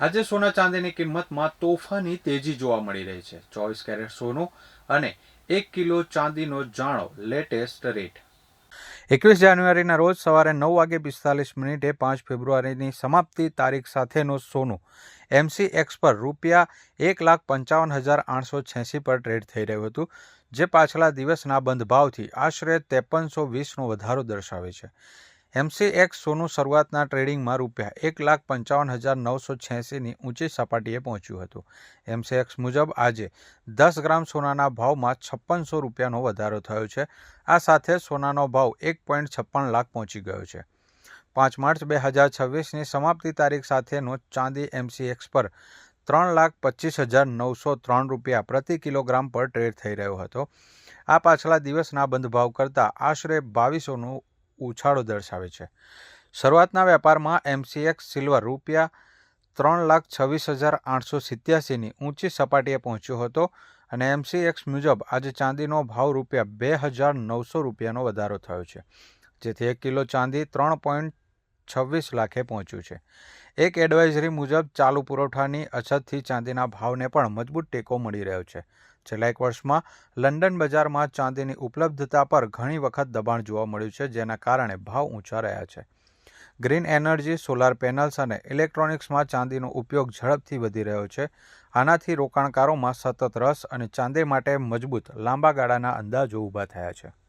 આજે સોના ચાંદીની કિંમતમાં તોફાની તેજી જોવા મળી રહી છે. ચોવીસ કેરેટ સોનું અને એક કિલો ચાંદીનો જાણો લેટેસ્ટ રેટ. એકવીસ જાન્યુઆરીના રોજ સવારે નવ વાગે પિસ્તાલીસ મિનિટે પાંચ ફેબ્રુઆરીની સમાપ્તિ તારીખ સાથેનું સોનું એમસી એક્સ પર રૂપિયા એક લાખ પંચાવન હજાર આઠસો છ્યાસી પર ટ્રેડ થઈ રહ્યું હતું, જે પાછલા દિવસના બંધ ભાવથી આશરે ત્રેપનસો વીસનો વધારો દર્શાવે છે. એમસી એક્સ સોનું શરૂઆતના ટ્રેડિંગમાં રૂપિયા એક લાખ પંચાવન હજાર નવસો છ્યાસીની ઊંચી સપાટીએ પહોંચ્યું હતું. એમસીએક્સ મુજબ આજે દસ ગ્રામ સોનાના ભાવમાં છપ્પનસો રૂપિયાનો વધારો થયો છે. આ સાથે સોનાનો ભાવ એક પોઈન્ટ છપ્પન લાખ પહોંચી ગયો છે. પાંચ માર્ચ બે હજાર છવ્વીસની સમાપ્તિ તારીખ સાથેનો ચાંદી એમસીએક્સ પર ત્રણ લાખ પચીસ હજાર નવસો ત્રણ રૂપિયા પ્રતિ કિલોગ્રામ પર ટ્રેડ થઈ રહ્યો હતો. આ પાછલા દિવસના બંધ ભાવ કરતાં આશરે બાવીસોનું ઉછાળો દર્શાવે છે. શરૂઆતના વેપારમાં એમસીએક્સ સિલ્વર રૂપિયા ત્રણ લાખ છવ્વીસ હજાર આઠસો સિત્યાસીની ઊંચી સપાટીએ પહોંચ્યો હતો અને એમસીએક્સ મુજબ આજે ચાંદીનો ભાવ રૂપિયા બે હજાર નવસો રૂપિયાનો વધારો થયો છે. જેથી એક કિલો ચાંદી ત્રણ પોઈન્ટ છવ્વીસ લાખે પહોંચ્યું છે. એક એડવાઇઝરી મુજબ, ચાલુ પુરવઠાની અછતથી ચાંદીના ભાવને પણ મજબૂત ટેકો મળી રહ્યો છે. છેલ્લા એક વર્ષમાં, લંડન બજારમાં ચાંદીની ઉપલબ્ધતા પર ઘણી વખત દબાણ જોવા મળ્યું છે, જેના કારણે ભાવ ઊંચા રહ્યા છે. ગ્રીન એનર્જી, સોલાર પેનલ્સ અને ઇલેક્ટ્રોનિક્સમાં ચાંદીનો ઉપયોગ ઝડપથી વધી રહ્યો છે. આનાથી રોકાણકારોમાં સતત રસ અને ચાંદી માટે મજબૂત લાંબા ગાળાના અંદાજો ઊભા થયા છે.